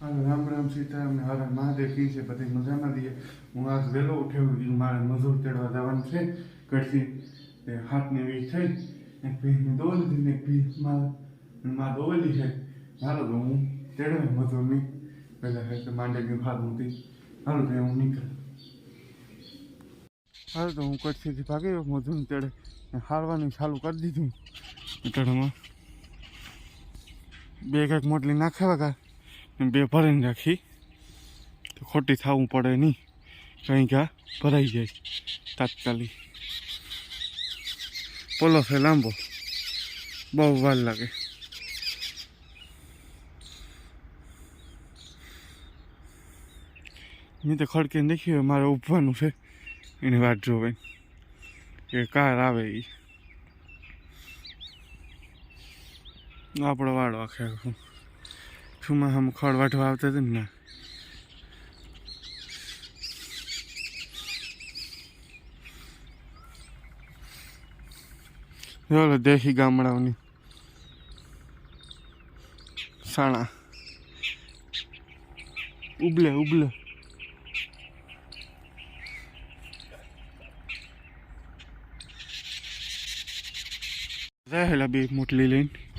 હાલો, રામ રામ સીતારામ ને હર હર મહાદેવ, કી છે? બધી મજામાં દઈએ હું આજ વહેલો ઉઠ્યો કીધું મારે મજૂર તેડવા જવાનું છે. કડથી હાથની વીજ થઈ, એક ભીની દોલી દીધી એક ભી માં માં દોવેલી છે. હાલો, તો હું તેડવે મજૂરની. પહેલાં હે કે માંડે ગયું હાથ મૂકી. હાલો, તો હું નીકળ. હાલો, તો હું કચ્છથી ભાગી ગયો, મજૂરને તેડે હારવાનું ચાલુ કરી દીધું. ઉતરવામાં બે કંઈક મોટલી નાખ્યા વગર બે ભરીને રાખી. તો ખોટી થવું પડે નહીં. કંઈ આ ભરાઈ જાય તાત્કાલિક. પોલો છે લાંબો. બહુ વાર લાગે. મેં તો ખડકે દેખ્યું મારે ઉભવાનું છે. એની વાત જોવે. કે કાર આવે એ આપણો વાળો આખે આખો સુમાં હમ ખડ વાટવા આવતા હતા ને? ચાલો, દેશી ગામડાઓની સાણા ઉબલે ઉબલે. રહેલા બે મોટલી લઈને.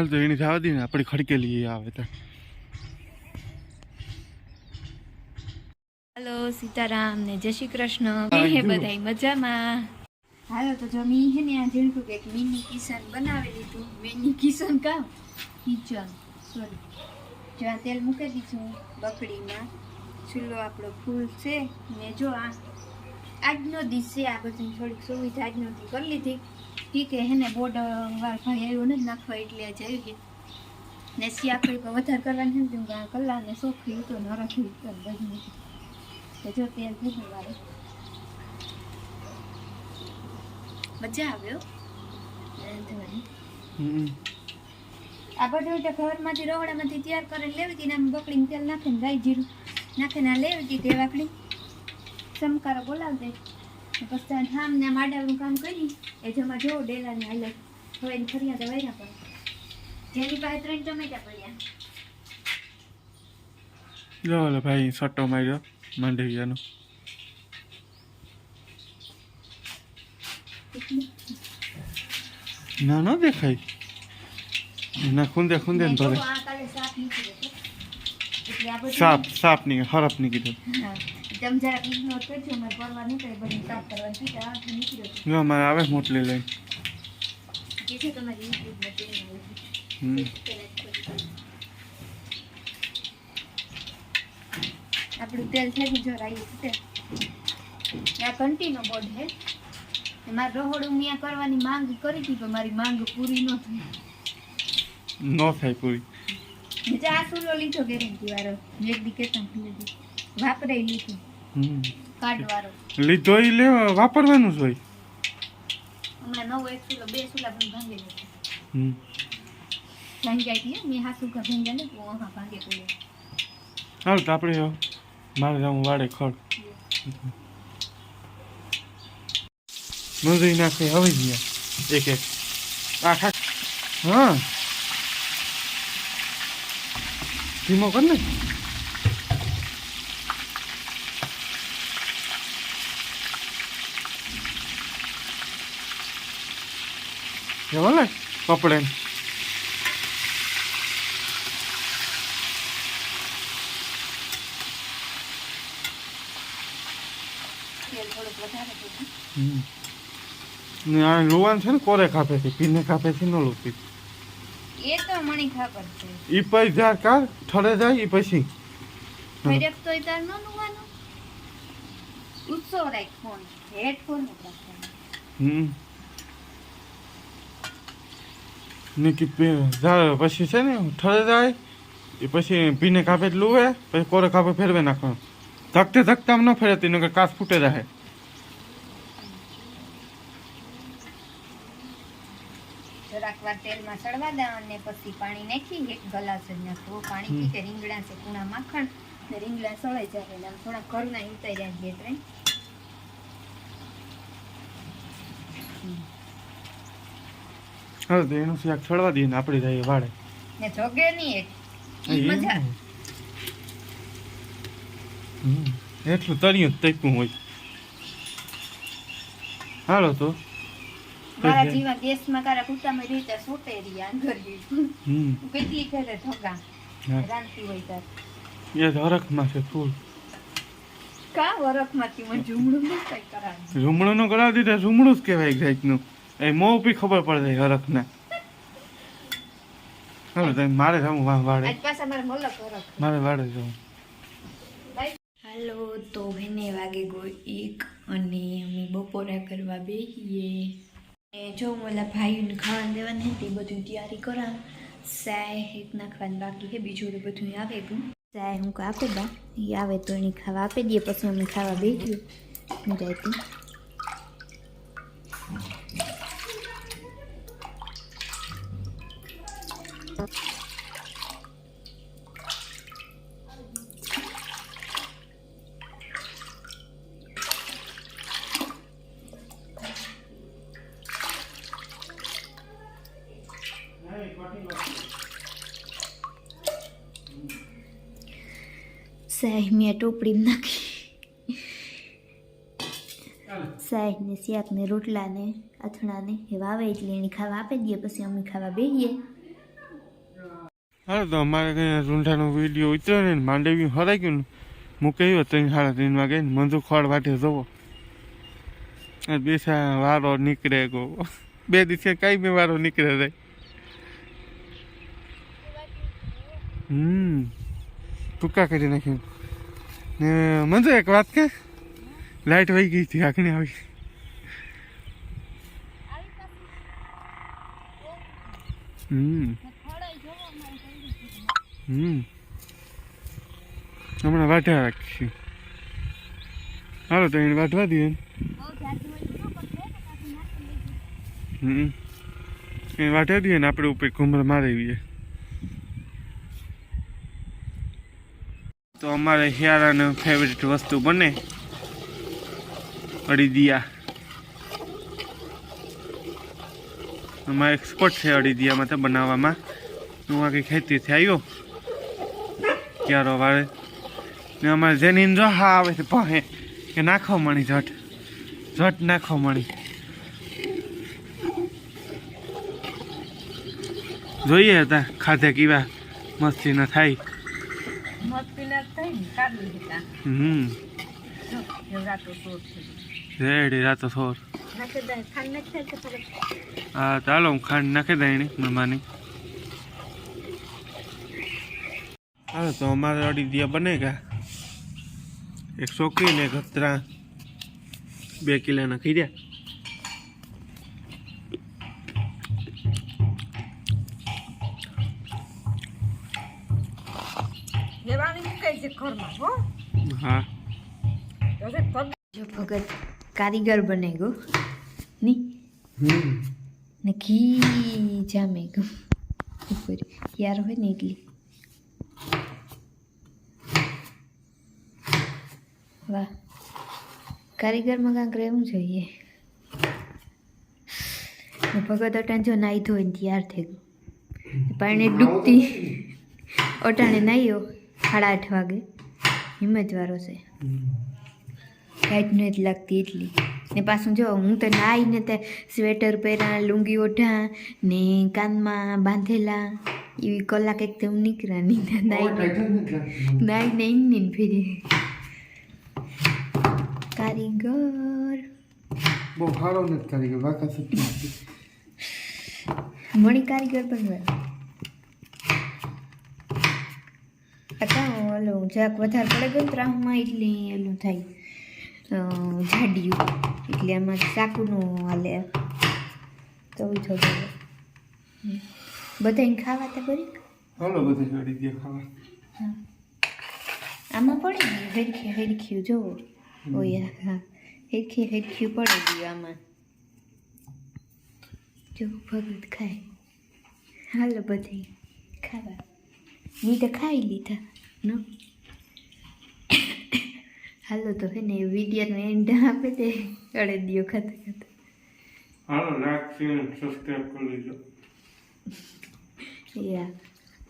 હાલ તો એની થવા દઈએ ને આપણી ખડકેલી આવે તો. હાલો સીતારામ ને જય શ્રી કૃષ્ણ. હે બધા મજામાં? હાલો તો જમી હે ને આ ઝીણકું કે મિની કિશન બનાવી લીધું. મિની કિશન કામ? કિચન. સોરી. જો આ તેલ મૂકી દીધું બકડીમાં ચૂલો આપણો ફૂલ છે. ને જો આ આજનો દિવસ છે આ બધી થોડીક સુવિધા આજનો દી કરી લીધી. ઠીક હે હેને બોર્ડ વાર ભાઈ આવ્યો નથી નાખવા એટલે આજે આવી ગઈ ને શિયા કોઈ વધારે કરવાની નથી હું કલાક ને સોખી હતો ને હરખી હતો બધું તો જો તેલ ભેગું વારે મજા આવ્યો હમ. આ બધું તો ઘરમાંથી રવડામાંથી તૈયાર કરીને લેવી હતી ને આમ બકડીને તેલ નાખીને ગાય જીરું નાખીને આ લેવી હતી તે વાકડી. ચમકારો બોલાવી દે પછી ત્યાં ઠામ ને માડાવનું કામ કરી. એ જેમાં જો ડેલાની હાલત. હવે એની ફરિયાદ વાયરા પડે જેની પાસે ત્રણ ટમેટા પડ્યા. જો ઓલો ભાઈ સટ્ટો માર્યો માંડવિયાનો. ના ના દેખાય. ના ખૂંદે ખૂંદે ને ભરે સાપ નીકળ્યો સાપ નીકળે હરફની કીધું હા. તમે જરાક ignore કરજો, મારે પરવા નહીં કરે, બધું સાફ કરવાનું છે, આ નીકળ્યો. જો મારે આવે મોટલી લઈ. જે છે તમારી YouTube માં channel હોય છે. હમ. આપણું તેલ છે જો રાઈ છે આ કંટીનો બોર્ડ છે. મારે રહોડું મિયા કરવાની માંગ કરી હતી પણ મારી માંગ પૂરી ન થઈ. ન થાય પૂરી. આ સુરો લીધો ગેરંટી વાળો. એક દી કેતા લીધું. વાપરાઈ લીધો એ લેવા વાપરવાનું જ હોય. હમણાં નવો એક સુલો બે સુલા પણ ભાંગી લીધો. હમ. ભાંગ્યા મેં હાસુ કા ભાંગ્યા ને તો હા ભાંગે કોઈ હાલ તો આપણે મારે જવું વાડે ખડ. મજૂરી નાખે હવે ન્યા. એક એક. આખા હા. ધીમો કર ને. જવા ને કપડે લોવાન છે ને કોરે કાપે છે પીને કાપે છે ન લોપી એ તો મણી ખાપર છે. ઈ પછી જ્યાં કાર ઠરે જાય ઈ પછી. ફેરેક તો તાર ન નુવાનું ઉત્સવ રાખ ફોન હેડફોન રાખવાનો હમ. ને પછી છે ને ઠરે જાય એ પછી પીને કાપે લુવે પછી કોરે કાપે ફેરવે નાખવાનું. ધકતે ધકતા આમ ન ફેરતી નકર કાચ ફૂટે રહે. જરાક વાર તેલમાં સળવા દે અને પછી પાણી નાખી એક ગલાસ જ નાખવું પાણી હમ. રીંગણા છે કુણા માખણ ને રીંગણા સળાઈ જાય એટલે થોડા ઘરના ઉતાર્યા બે ત્રણ. હવે તો એનું શાક છોડવા દઈએ ને આપણે જઈએ વાળે. ને જોગે નહીં એક. મજા હમ. એટલું તળિયું તપ્યું હોય. હાલો તો. મારા જીવા દેશમાં કારા કુતામાં રીતે સોટે રહ્યા હમ. કેટલી ફેરે ઠગા હા. રાંધતી હોય તાર. એ હરખમાં છે ફૂલ. કા વરખમાંથી મને ઝૂમડું નું કઈ કરાવે? ઝુમડું નું કરાવી દીધા ઝુમડું જ કહેવાય એક જાતનું એ મો ઉપી ખબર પડે હરખના. હાલો તમે મારે જવું વાડે. મારે મલક વરખ મારે વાડે જવું. હાલો તો એને વાગે ગયો એક અને અમે બપોરા કરવા બેહીએ. એ જો ઓલા ભાઈઓને ખાવાનું દેવાની હતી બધું તૈયારી કરા સાય એક નાખવાનું બાકી છે બીજું તો બધું આવે તું સાય હું આપે બા એ આવે તો એની ખાવા આપી દઈએ પછી અમે ખાવા જાય નિરાયતી સાય મેં ટોપડી નાખી. સાહેબને શિયાકને રોટલાને અથડાને એ વાવે એટલે એને ખાવા આપી દઈએ, પછી અમે ખાવા બેસીએ હાલો, તો અમારે કઈ રૂંઢાનો વીડિયો ઉતર્યો ને, માંડવી હરાઈ ગયું ને. મૂકે આવ્યો ત્રણ સાડા ત્રણ વાગે ને, મંજુ ખોળ વાટે જવો. બેસા વારો નીકળે ગો બે દિવસે કઈ બી વારો નીકળે જાય હમ. ટૂંકા કરી નાખ્યું. ને મંજુ, એક વાત કે? લાઈટ વહી ગઈ હતી આખણી આવી. હમ. હમ. હમણાં વાઢા રાખીશું. હાલો તો એને વાઢવા દઈએ. હમ. એને વાઢવા દઈએ ને આપણે ઉપર ઘુમર મારી તો અમારે હિયારાનો ફેવરેટ વસ્તુ બને અડીદિયા. અમારે એક્સપર્ટ છે અડીદિયામાં તો બનાવવામાં. હું આખી ખેતીથી આવ્યો. ક્યારો વાળે? ને અમારે જેની જો હા આવે છે પહે કે નાખો મણી ઝટ. ઝટ નાખો મણી. જોઈએ હતા ખાધે કીવા મસ્તી ન થાય. હમ. રેડી રાતો થોર હા ચાલો હું ખાંડ નાખી દઈ એની મહેમાની હા તો અમારે અડીદિયા બને ગયા. એક સોકી ને એક હતરા. બે કિલોના ખીર્યા. હા. જો ભગત કારીગર બને ગયો ની. ને ઘી જામે ગયું ઉપર. યાર હોય ને એટલી. વાહ. કારીગરમાં કાંઈક રહેવું જોઈએ. ભગત અટાણ જો નાહી ધોઈને તૈયાર થઈ ગયું પાણી ડૂબતી અટાણે નાહ્યો સાડા આઠ વાગે. હિંમતવાળો છે. કાંઈ જ લાગતી એટલી. ને પાછું જો હું તો નાહીને તે સ્વેટર પહેર્યા લુંગી ઓઢા ને કાનમાં બાંધેલા એવી કલાક એક તો હું નીકળ્યા નહીં. નાહીને નાહીને નહીં ફેરી. કારીગર. બહુ સારો નથી કારીગર બાકા સત્ય મણી કારીગર બનવા અચ્છા ઓલું જરાક વધારે પડે ગયું ત્રાહમાં એટલે ઓલું થાય. જાડ્યું એટલે એમાં ચાકુનું હાલે. તો થોડું બધાને ખાવા તો કરી હાલો બધે અડીદિયા ખાવા. આમાં પડે ને હેરખી હેરખ્યું જોવો ઓયા હા હેરખી હેરખ્યું પડે ગયું આમાં. જો ભગત ખાય. હાલો બધી ખાવા. મેં તો ખાઈ લીધા નો? હાલો તો હે ને વિડીયોનો એન્ડ આપે તે. અડે દિયો ખાતા ખાતા. હાલો લાઈક શેર સબસ્ક્રાઇબ કરી લીજો. યા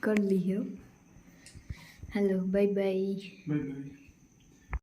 કરી લીધો. હાલો બાય બાય બાય બાય